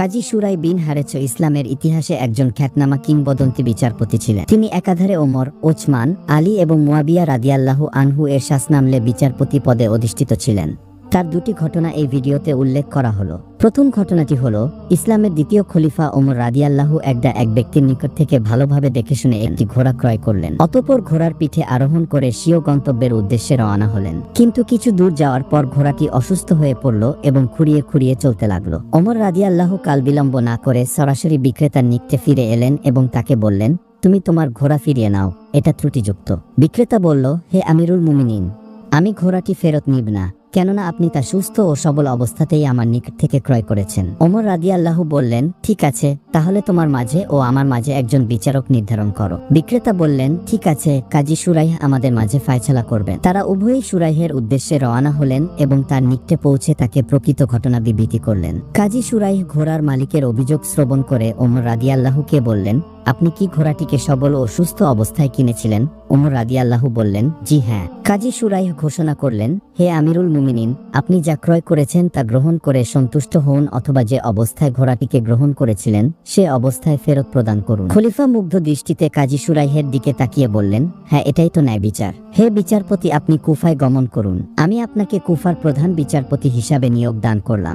কাজী সুরাই বিন হারেছ ইসলামের ইতিহাসে একজন খ্যাতনামা কিংবদন্তি বিচারপতি ছিলেন। তিনি একাধারে ওমর ওচমান আলী এবং মুয়াবিয়া রাদিয়াল্লাহু আনহু এর শাসনামলে বিচারপতি পদে অধিষ্ঠিত ছিলেন। তার দুটি ঘটনা এই ভিডিওতে উল্লেখ করা হলো। প্রথম ঘটনাটি হলো, ইসলামের দ্বিতীয় খলিফা ওমর রাদিয়াল্লাহু একদা এক ব্যক্তির নিকট থেকে ভালোভাবে দেখে শুনে একটি ঘোড়া ক্রয় করলেন। অতঃপর ঘোড়ার পিঠে আরোহণ করে স্বীয় গন্তব্যের উদ্দেশ্যে রওনা হলেন। কিন্তু কিছু দূর যাওয়ার পর ঘোড়াটি অসুস্থ হয়ে পড়ল এবং খুঁড়িয়ে খুঁড়িয়ে চলতে লাগল। ওমর রাদিয়াল্লাহু কাল বিলম্ব না করে সরাসরি বিক্রেতার নিকটে ফিরে এলেন এবং তাকে বললেন, তুমি তোমার ঘোড়া ফিরিয়ে নাও, এটা ত্রুটিযুক্ত। বিক্রেতা বলল, হে আমিরুল মুমিনিন আমি ঘোড়াটি ফেরত নিব না, কেননা আপনি তা সুস্থ ও সবল অবস্থাতেই আমার নিকট থেকে ক্রয় করেছেন। ওমর রাদিয়াল্লাহু বললেন, ঠিক আছে, তাহলে তোমার মাঝে ও আমার মাঝে একজন বিচারক নির্ধারণ করো। বিক্রেতা বললেন, ঠিক আছে, কাজী সুরাইহ আমাদের মাঝে ফায়সালা করবেন। তারা উভয়ই সুরাইহের উদ্দেশ্যে রওনা হলেন এবং তার নিকটে পৌঁছে তাকে প্রকৃত ঘটনা বিবৃতি করলেন। কাজী সুরাইহ ঘোড়ার মালিকের অভিযোগ শ্রবণ করে ওমর রাদিয়াল্লাহুকে বললেন আপনি কি ঘোড়াটিকে সবল ও সুস্থ অবস্থায় কিনেছিলেন? ওমর রাদিয়াল্লাহু বললেন, জি হ্যাঁ। কাজী সুরাই ঘোষণা করলেন, হে আমিরুল মুমিনিন, আপনি যা ক্রয় করেছেন তা গ্রহণ করে সন্তুষ্ট হন অথবা যে অবস্থায় ঘোড়াটিকে গ্রহণ করেছিলেন, সে অবস্থায় ফেরত প্রদান করুন। খলিফা মুগ্ধ দৃষ্টিতে কাজী সুরাইহের দিকে তাকিয়ে বললেন হ্যাঁ এটাই তো ন্যায় বিচার। হে বিচারপতি, আপনি কুফায় গমন করুন। আমি আপনাকে কুফার প্রধান বিচারপতি হিসাবে নিয়োগ দান করলাম।